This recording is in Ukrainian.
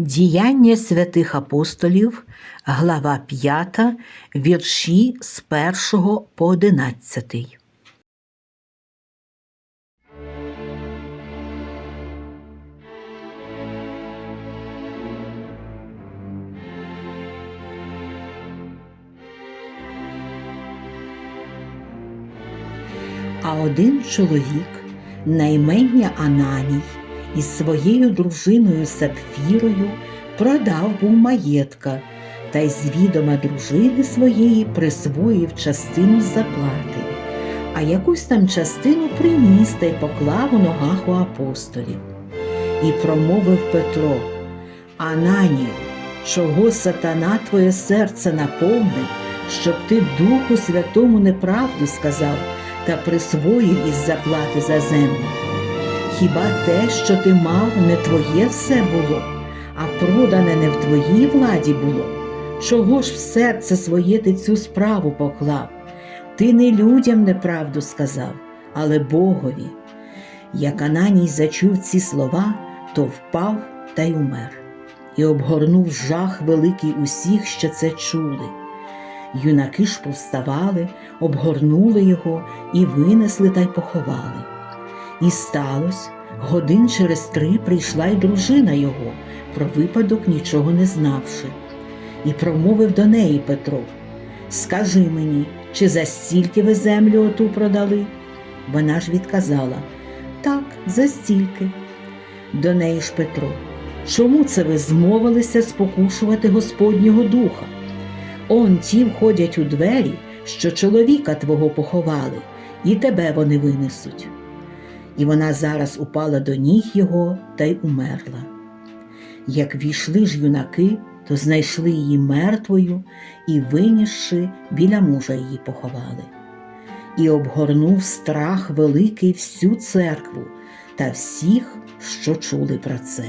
Діяння святих апостолів, глава 5, вірші з 1 по 11. А один чоловік, наймення Ананій, із своєю дружиною Сапфірою продав був маєтка та й з відома дружини своєї присвоїв частину заплати, а якусь там частину приніс та й поклав у ногах у апостолів. І промовив Петро: Ананію, чого сатана твоє серце наповнив, щоб ти Духу Святому неправду сказав та присвоїв із заплати за землю. Хіба те, що ти мав, не твоє все було, а продане не в твоїй владі було? Чого ж в серце своє ти цю справу поклав? Ти не людям неправду сказав, але Богові. Як Ананій зачув ці слова, то впав та й умер, і обгорнув жах великий усіх, що це чули. Юнаки ж повставали, обгорнули його і винесли та й поховали. І сталося, годин через три прийшла й дружина його, про випадок нічого не знавши, і промовив до неї Петро: Скажи мені, чи за стільки ви землю оту продали? Вона ж відказала Так, за стільки. До неї ж Петро, чому це ви змовилися спокушувати Господнього духа? Он ті входять у двері, що чоловіка твого поховали, і тебе вони винесуть. І вона зараз упала до ніг його та й умерла. Як війшли ж юнаки, то знайшли її мертвою і, винісши, біля мужа її поховали. І обгорнув страх великий всю церкву та всіх, що чули про це.